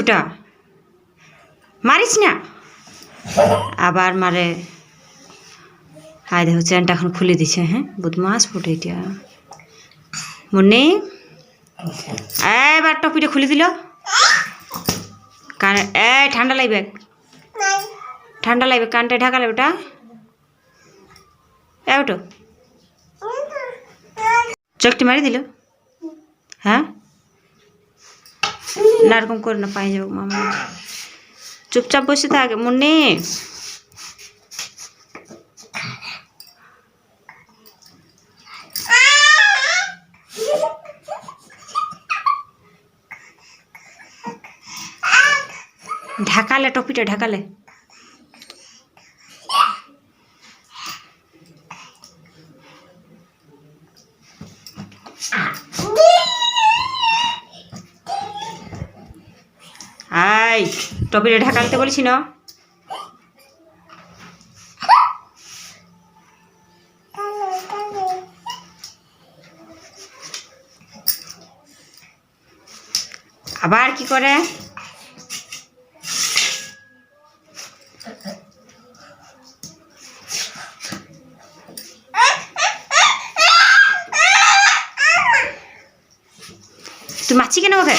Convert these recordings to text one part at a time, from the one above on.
ওটা মারিস না। আবার মারে। হায় দেখো, চেনটা এখন খুলে দিছে হ্যাঁ? বদমাস ফুটে এটা। মুন্নি? এবার টপিটা খুলে দিল। কান এই, ঠান্ডা লাগবে। ঠান্ডা লাগবে কানটা ঢাকা লাগবে ওটা এ ওটো চোখটি মারি দিল। হ্যাঁ? না এরকম করে না পাই যাব মামা। চুপচাপ বসে থাক মুন্নি। ঢাকালে টপিটা ঢাকালে। টপিটা ঢাকালতে বলছি না? আবার কি করে? তুই মাছি কেন ওকে?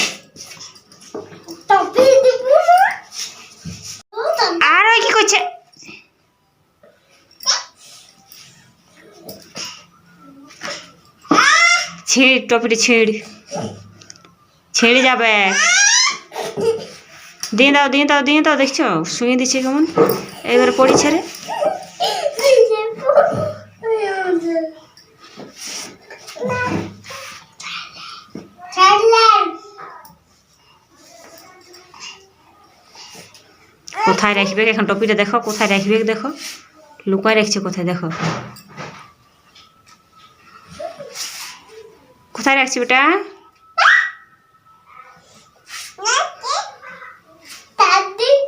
ছিঁড়, টপিটি ছিঁড়। ছিঁড়ে যাবে। দিয়ে দাও দিয়ে দাও দিয়ে দাও, দেখছ? শুয়ে দিচ্ছে কেমন? এবারে পড়িছে রে কোথায় রাখবে এখন টপিটা? দেখো, কোথায় রাখবে? দেখো। লুকায় রাখছে কোথায়? দেখো। রাখছি ওটা?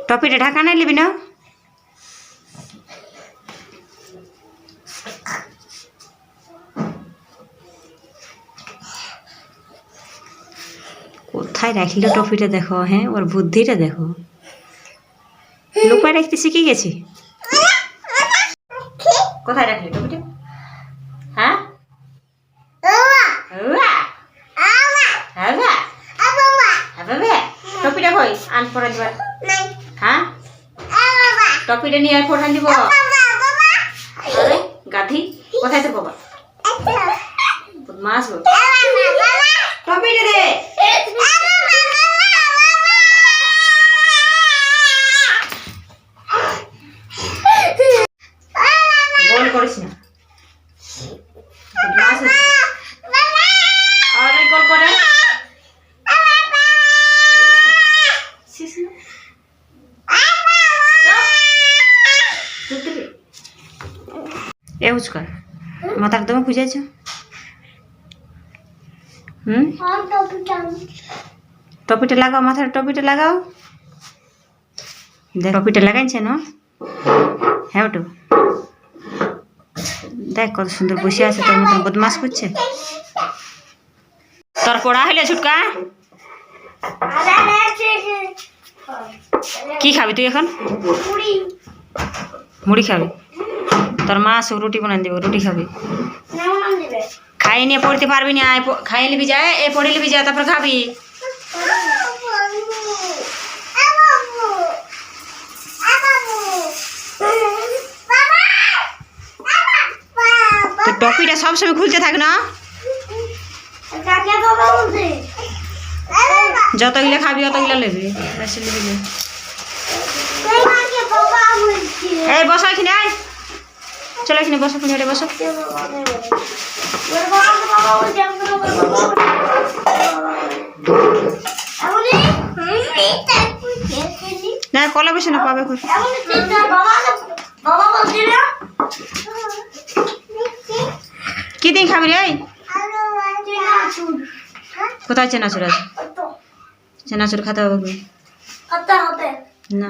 টপিটা ঢাকা নাই লিবি না? কোথায় রাখল টপিটা দেখো হ্যাঁ? ওর বুদ্ধিটা দেখো। লুকায় রাখতে শিখে গেছি? কোথায় রাখলি টপিটা? হ্যাঁ? আন হ্যাঁ? টপিটা নিয়ে আর পড়ান দিব আরে, গাধি, কোথায় তোর বাবা? মাছ টপিটা দে। গোল করিস না। বদমাশ হচ্ছিস। আরে গোল করে ছিস না। চুপ দিবি। এ উচকা মাথার দমে খুঁজেছ হুম? টপিটা লাগাও মাথার টপিটা লাগাও। দেখ টপিটা লাগাইছে না? হ্যাঁ ওটু। দেখ কত সুন্দর বসে আছে তোর মতন বদমাস করছে। তোর পড়া হইলে ছুটকা কি খাবি তুই এখন? মুড়ি খাবি? তোর মা সব রুটি বানাই দিব রুটি খাবি। খাই নিয়ে পড়তে পারবি না খাই নিবি যায় এ পড়ে নিবি যায় তারপর খাবি। তো টপিটা সবসময় খুলতে থাক না। যতগুলো খাবি অতগুলো নেবি এই বসো এখানে চলো এখানে বসো তুমি বসো না কলা বসে না পাবে কই। কি দিন খাবি রে? কোথায় চেনাচুর আছে চেনাচুর খাতে হবে? না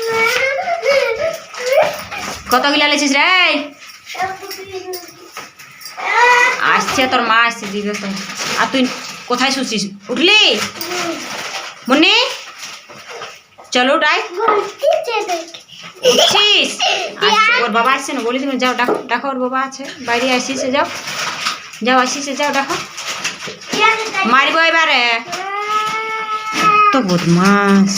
কত গিলা লেছিস রে? আসছে, তোর মা আসছে দিবে তো আর তুই কোথায় শুছিস উঠলি? মুন্নি? চলো উঠাই উঠছিস? ওর বাবা আসছে না, বলি তুমি যাও, ডাকো ডাকো, ওর বাবা আছে। বাইরে আসিসে, যাও। যাও, আসিসে, যাও, ডাকো। মারিব এবারে। তো বদমাস।